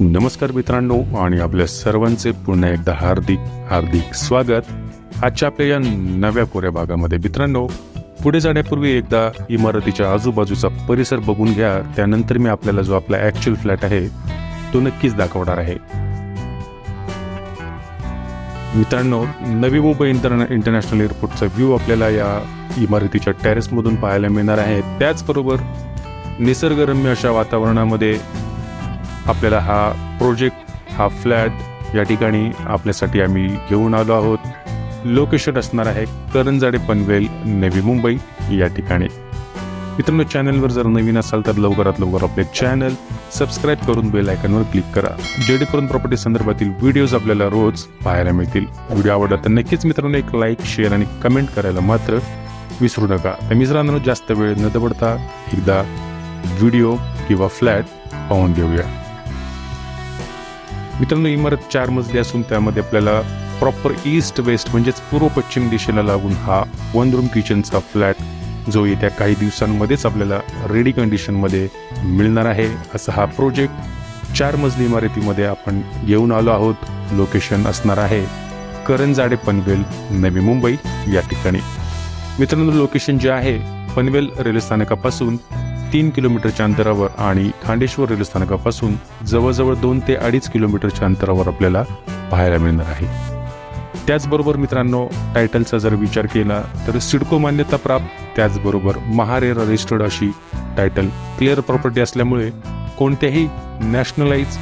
नमस्कार मित्रांनो आणि आपल्या सर्वांचे पुन्हा एकदा हार्दिक हार्दिक स्वागत. आजच्या आपल्या या नव्या कोऱ्या भागामध्ये मित्रांनो पुढे जाण्यापूर्वी एकदा इमारतीच्या आजूबाजूचा परिसर बघून घ्या. त्यानंतर मी आपल्याला जो आपला ऍक्च्युअल फ्लॅट आहे तो नक्कीच दाखवणार आहे. मित्रांनो नवी मुंबई इंटर इंटरनॅशनल एअरपोर्टचा व्ह्यू आपल्याला या इमारतीच्या टेरेसमधून पाहायला मिळणार आहे. त्याचबरोबर निसर्गरम्य अशा वातावरणामध्ये आपल्याला हा प्रोजेक्ट हा फ्लॅट या ठिकाणी आपल्यासाठी आम्ही घेऊन आलो आहोत. लोकेशन असणार आहे करंजाडे पनवेल नवी मुंबई या ठिकाणी. मित्रांनो चॅनलवर जर नवीन असाल तर लवकरात लवकर आपले चॅनल सबस्क्राईब करून बेल आयकॉनवर क्लिक करा. जेणेकरून प्रॉपर्टी संदर्भातील व्हिडिओज आपल्याला रोज पाहायला मिळतील. व्हिडिओ आवडला तर नक्कीच मित्रांनो एक लाईक शेअर आणि कमेंट करायला मात्र विसरू नका. तर मित्रांनो जास्त वेळ न दबडता एकदा व्हिडिओ किंवा फ्लॅट पाहून घेऊया. मित्रांनो इमारत चार मजली असून त्यामध्ये आपल्याला प्रॉपर ईस्ट वेस्ट म्हणजेच पूर्व पश्चिम दिशेला लागून हा वन रूम किचनचा फ्लॅट जो येत्या काही दिवसांमध्येच आपल्याला रेडी कंडिशनमध्ये मिळणार आहे. असा हा प्रोजेक्ट चार मजली इमारतीमध्ये आपण येऊन आलो आहोत. लोकेशन असणार आहे करंजाडे पनवेल नवी मुंबई या ठिकाणी. मित्रांनो लोकेशन जे आहे पनवेल रेल्वे स्थानकापासून तीन किलोमीटरच्या अंतरावर आणि खांडेश्वर रेल्वे स्थानकापासून जवळजवळ दोन ते अडीच किलोमीटरच्या अंतरावर आपल्याला पाहायला मिळणार आहे. त्याचबरोबर मित्रांनो टायटलचा जर विचार केला तर सिडको मान्यता प्राप्त त्याचबरोबर महारेर रजिस्टर्ड अशी टायटल क्लिअर प्रॉपर्टी असल्यामुळे कोणत्याही नॅशनलाइज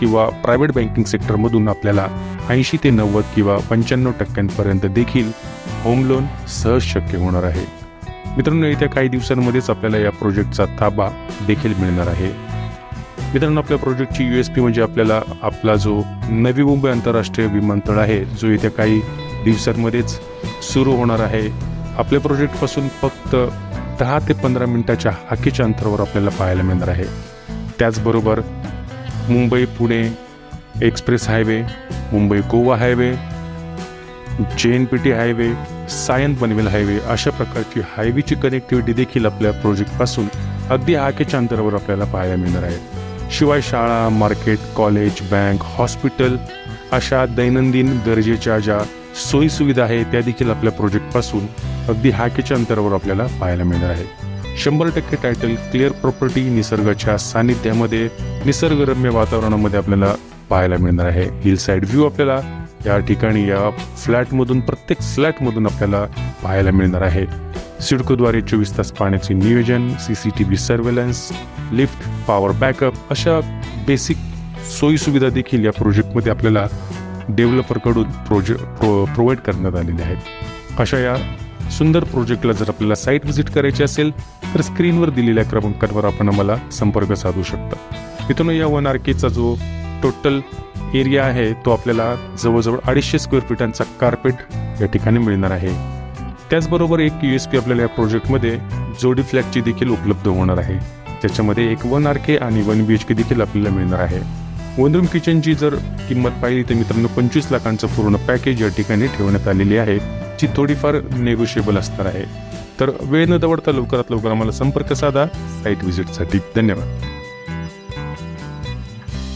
किंवा प्रायव्हेट बँकिंग सेक्टरमधून आपल्याला ऐंशी ते नव्वद किंवा पंच्याण्णव टक्क्यांपर्यंत देखील होम लोन सहज शक्य होणार आहे. मित्रांनो येत्या काही दिवसांमध्येच आपल्याला या प्रोजेक्टचा ताबा देखील मिळणार आहे. मित्रांनो आपल्या प्रोजेक्टची यू एस पी म्हणजे आपल्याला आपला जो नवी मुंबई आंतरराष्ट्रीय विमानतळ आहे जो येत्या काही दिवसांमध्येच सुरू होणार आहे. आपल्या प्रोजेक्टपासून फक्त दहा ते पंधरा मिनिटाच्या हाकीच्या अंतरावर आपल्याला पाहायला मिळणार आहे. त्याचबरोबर Mumbai Pune express highway Mumbai Goa highway J N P T highway Sion Panvel highway अशा प्रकारची हायवेची कनेक्टिव्हिटी देखील आपल्या प्रोजेक्टपासून अगदी हाकेच्या अंतरावर आपल्याला पाहायला मिळणार आहे. शिवाय शाळा मार्केट कॉलेज बँक हॉस्पिटल अशा दैनंदिन गरजेच्या ज्या सोयीसुविधा आहेत त्या देखील आपल्या प्रोजेक्टपासून अगदी हाकेच्या अंतरावर आपल्याला पाहायला मिळणार आहे. शंभर टक्के टायटल क्लिअर प्रॉपर्टी निसर्गाच्या सानिध्यामध्ये निसर्गरम्य वातावरणामध्ये आपल्याला पाहायला मिळणार आहे. हिल साईड व्ह्यू आपल्याला या ठिकाणी या फ्लॅटमधून प्रत्येक फ्लॅटमधून आपल्याला पाहायला मिळणार आहे. सिडकोद्वारे चोवीस तास पाण्याचे नियोजन C C T V surveillance lift power backup अशा बेसिक सोयीसुविधा देखील या प्रोजेक्टमध्ये आपल्याला डेव्हलपरकडून प्रोजे प्रो प्रोव्हाइड करण्यात आलेले आहेत. अशा या सुंदर प्रोजेक्टला जर आपल्याला साईट व्हिजिट करायची असेल तर स्क्रीनवर दिलेल्या क्रमांकावर आपण आम्हाला संपर्क साधू शकता. मित्रांनो या वन आर केचा जो टोटल एरिया आहे तो आपल्याला जवळजवळ अडीचशे स्क्वेअर फीटांचा कार्पेट या ठिकाणी मिळणार आहे. त्याचबरोबर एक यू एस पी आपल्याला या प्रोजेक्टमध्ये जोडी फ्लॅटची देखील उपलब्ध होणार आहे. त्याच्यामध्ये एक वन आर के आणि वन बी एच के देखील आपल्याला मिळणार आहे. वन रूम किचनची जर किंमत पाहिली तर मित्रांनो पंचवीस लाखांचं पूर्ण पॅकेज या ठिकाणी ठेवण्यात आलेली आहे. जी थोडीफार नेगोशिएबल असणार आहे. तर वेळ न दवडता लवकरात लवकर आम्हाला संपर्क साधा. साईट व्हिजिटसाठी धन्यवाद.